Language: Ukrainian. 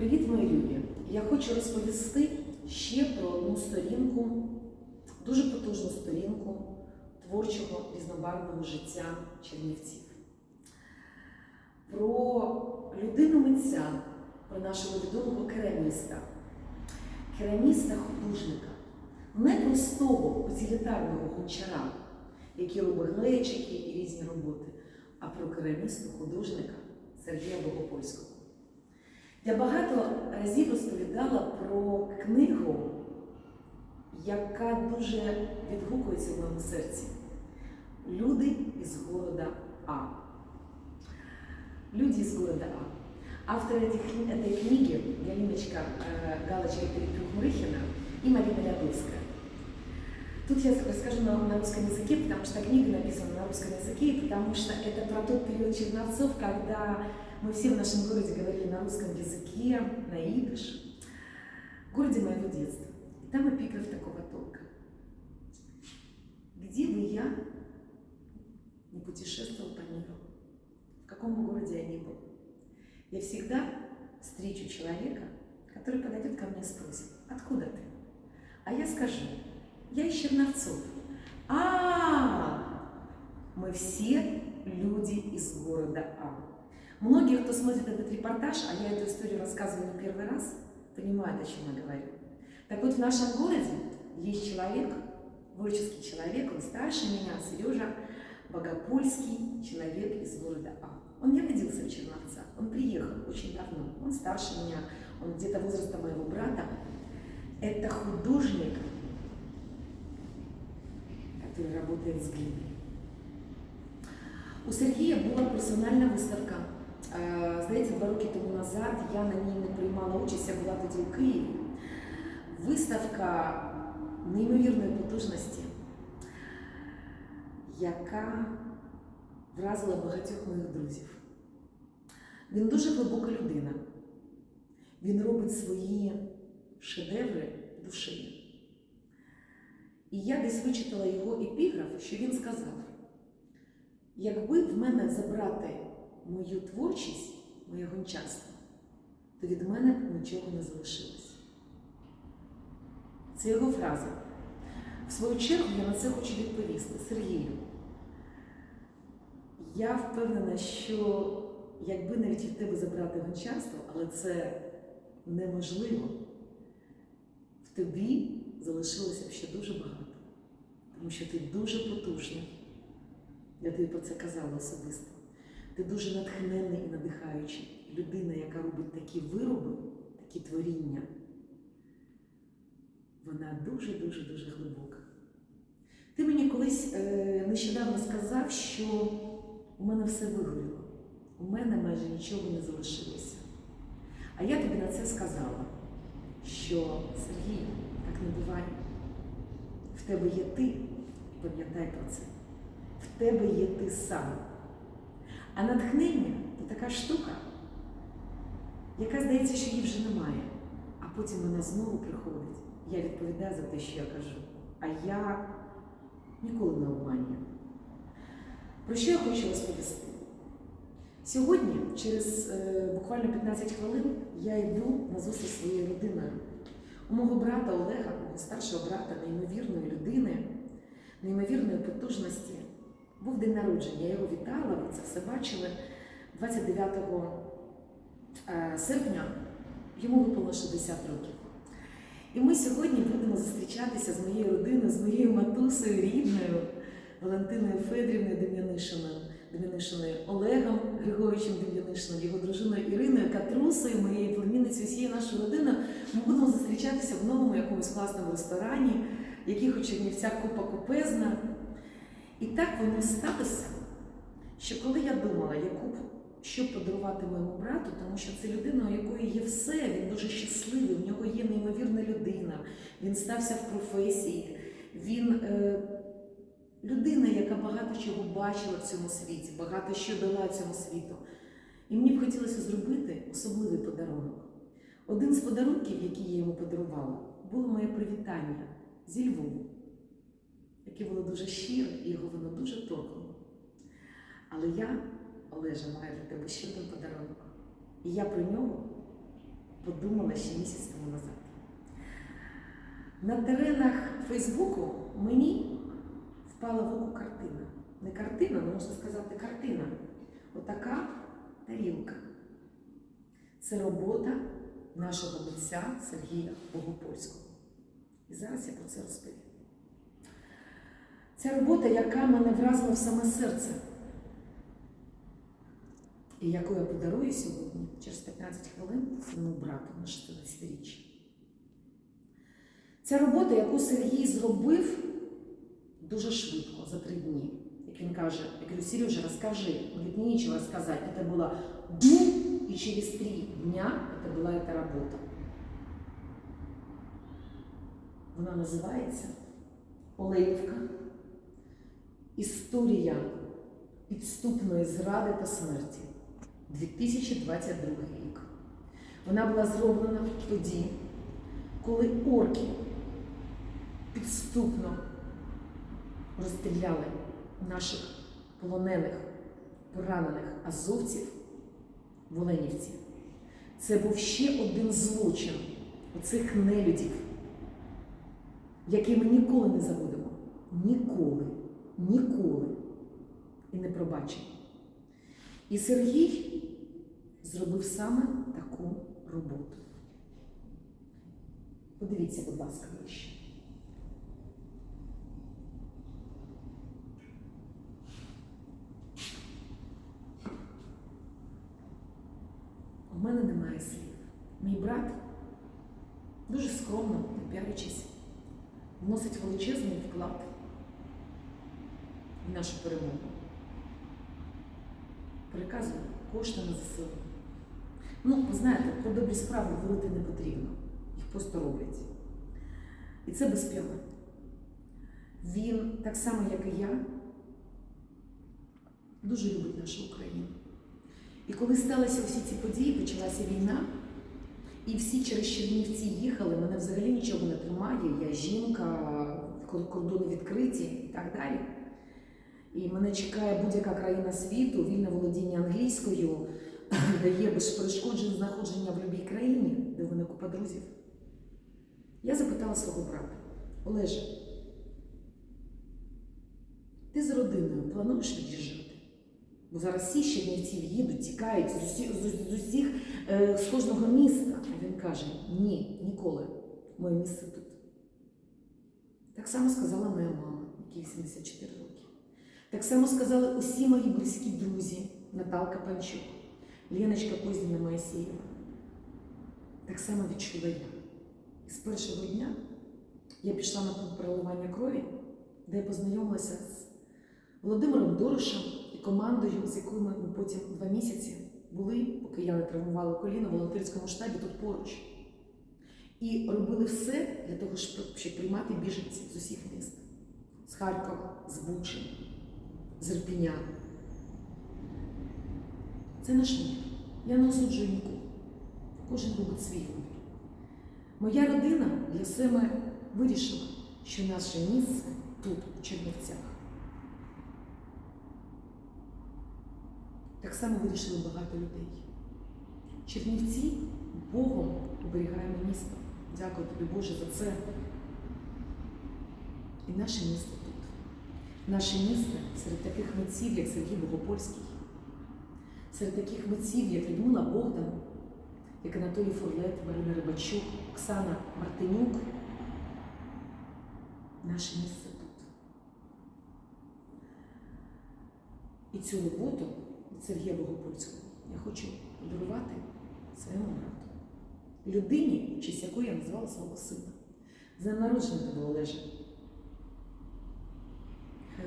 Привіт, мої любі! Я хочу розповісти ще про одну сторінку, дуже потужну сторінку творчого різнобарвного життя чернівців. Про людину митця, про нашого відомого кераміста, кераміста-художника, не простого утилітарного гончара, який робить глечики і різні роботи, а про керамісту-художника Сергія Богопольського. Я багато разів розповідала про книгу, яка дуже відгукується в моєму серці. Люди із города А. Люди из города А. Автор этих, кни- этой книги Галиночка э, Галочка Перепюх-Мурыхина и Марина Лядовская. Тут я расскажу на, на русском языке, потому что книга написана на русском языке, и потому что это про тот период Черновцов, когда мы все в нашем городе говорили на русском языке, на идыш. В городе моего детства. И там эпиграф такого толка. Где бы я не путешествовал по миру, в каком бы городе я ни был, я всегда встречу человека, который подойдет ко мне и спросит, откуда ты? А я скажу, я из Черновцов. А, мы все люди из города А. Многие, кто смотрит этот репортаж, а я эту историю рассказываю не первый раз, понимают, о чем я говорю. Так вот, в нашем городе есть человек, творческий человек, он старше меня, Сережа Богопольский, человек из города А. Он не родился в Черновцах, он приехал очень давно, он старше меня, он где-то возраста моего брата. Это художник, который работает с глиной. У Сергія була персональна виставка. Е, Здається, два роки тому назад я на ній не приймала участь, я була тоді у Києві. Виставка неймовірної потужності, яка вразила багатьох моїх друзів. Він дуже глибока людина. Він робить свої шедеври душею. І я десь вичитала його епіграф, що він сказав: якби в мене забрати мою творчість, моє гончарство, то від мене б нічого не залишилось. Це його фраза. В свою чергу я на це хочу відповісти. Сергію, я впевнена, що якби навіть від тебе забрати гончарство, але це неможливо, в тобі залишилося ще дуже багато. Тому що ти дуже потужний. Я тобі про це казала особисто. Ти дуже натхненний і надихаючий. Людина, яка робить такі вироби, такі творіння, вона дуже-дуже дуже глибока. Ти мені колись е, нещодавно сказав, що у мене все вигоріло, у мене майже нічого не залишилося. А я тобі на це сказала, що Сергій, так не буває. В тебе є ти, пам'ятай про це. В тебе є ти сам. А натхнення то така штука, яка здається, що її вже немає, а потім вона знову приходить. Я відповідаю за те, що я кажу. А я ніколи не обманюю. Про що я хочу розповісти? Сьогодні, через е, буквально 15 хвилин, я йду на зустріч своєю родиною. Мого брата Олега, старшого брата, неймовірної людини, неймовірної потужності, був день народження. Я його вітала, ви це все бачили. 29 е, серпня йому випало 60 років. І ми сьогодні будемо зустрічатися з моєю родиною, з моєю матусею рідною Валентиною Федрівною Дем'янишиною, Дем'янишиною Олегом Григоровичем Дем'янишиною, його дружиною Іриною, Катрусою, моєю племінницею, всією нашою родиною. Ми будемо зустрічатися в новому якомусь класному ресторані, яких у Чернівцях купа купезна. І так воно сталося, що коли я думала, яку що подарувати моєму брату, тому що це людина, у якої є все, він дуже щасливий, у нього є неймовірна людина, він стався в професії, він е, людина, яка багато чого бачила в цьому світі, багато що дала цьому світу. І мені б хотілося зробити особливий подарунок. Один з подарунків, який я йому подарувала, було моє привітання зі Львову, яке було дуже щире, і його воно дуже торкнуло. Але я, Олежа, маю для тебе ще один подарунок. І я про нього подумала ще місяць тому назад. На теренах Фейсбуку мені впала в око картина. Не картина, але можна сказати картина. Отака тарілка. Це робота нашого митця Сергія Богопольського. І зараз я про це розповім. Це робота, яка мене вразила в саме серце, і яку я подарую сьогодні, через 15 хвилин, своєму брату на 60-річчя. Це робота, яку Сергій зробив дуже швидко, за три дні. Як він каже, я говорю, Сережа, розкажи. Он говорит, мне нечего рассказать. Это было бум, и через три дня это была эта работа. Вона називається Олеївка. Історія підступної зради та смерті 2022 рік. Вона була зроблена тоді, коли орки підступно розстріляли наших полонених, поранених азовців в Оленівці. Це був ще один злочин оцих нелюдів, який ми ніколи не забудемо. Ніколи, ніколи і не пробачимо. І Сергій зробив саме таку роботу. Подивіться, будь ласка, ближче. У мене немає слів. Мій брат дуже скромно, не п'яричись, вносить величезний вклад в нашу перемогу. Переказує кошти на ЗСУ. Ну, ви знаєте, про добрі справи говорити не потрібно. Їх просто роблять. І це безпека. Він, так само, як і я, дуже любить нашу Україну. І коли сталися всі ці події, почалася війна, і всі через Чернівці їхали, мене взагалі нічого не тримає, я жінка, кордони відкриті і так далі. І мене чекає будь-яка країна світу, вільне володіння англійською, дає безперешкоджене знаходження в будь-якій країні, де в купа друзів. Я запитала свого брата, Олеже, ти з родиною плануєш від'їжджати? Бо зараз всі Чернівців їдуть, тікають з усіх, з, усіх е, з кожного міста. А він каже: ні, ніколи. Моє місце тут. Так само сказала моя мама, якій 84 роки. Так само сказали усі мої близькі друзі, Наталка Панчук, Леночка Кузніна Моїсеєва. Так само відчула я. І з першого дня я пішла на пункт переливання крові, де я познайомилася з Володимиром Дорошем командою, з якою ми потім два місяці були, поки я не травмувала коліно в волонтерському штабі тут поруч. І робили все для того, щоб, приймати біженців з усіх міст: з Харкова, з Бучі, з Ірпіня. Це наш вибір. Я не осуджую нікого. Кожен робить свій вибір. Моя родина для себе вирішила, що наше місце тут, у Чернівцях. Так само вирішили багато людей. Чернівці Богом оберігаємо місто. Дякую тобі, Боже, за це. І наше місто тут. Наше місто серед таких митців, як Сергій Богопольський, серед таких митців, як Людмила Богдан, як Анатолій Форлет, Марина Рибачук, Оксана Мартинюк. Наше місце тут. І цю роботу Сергія Богопольського я хочу подарувати своєму брату. Людині, честь якої я назвала свого сина. За народження тебе, Олеже.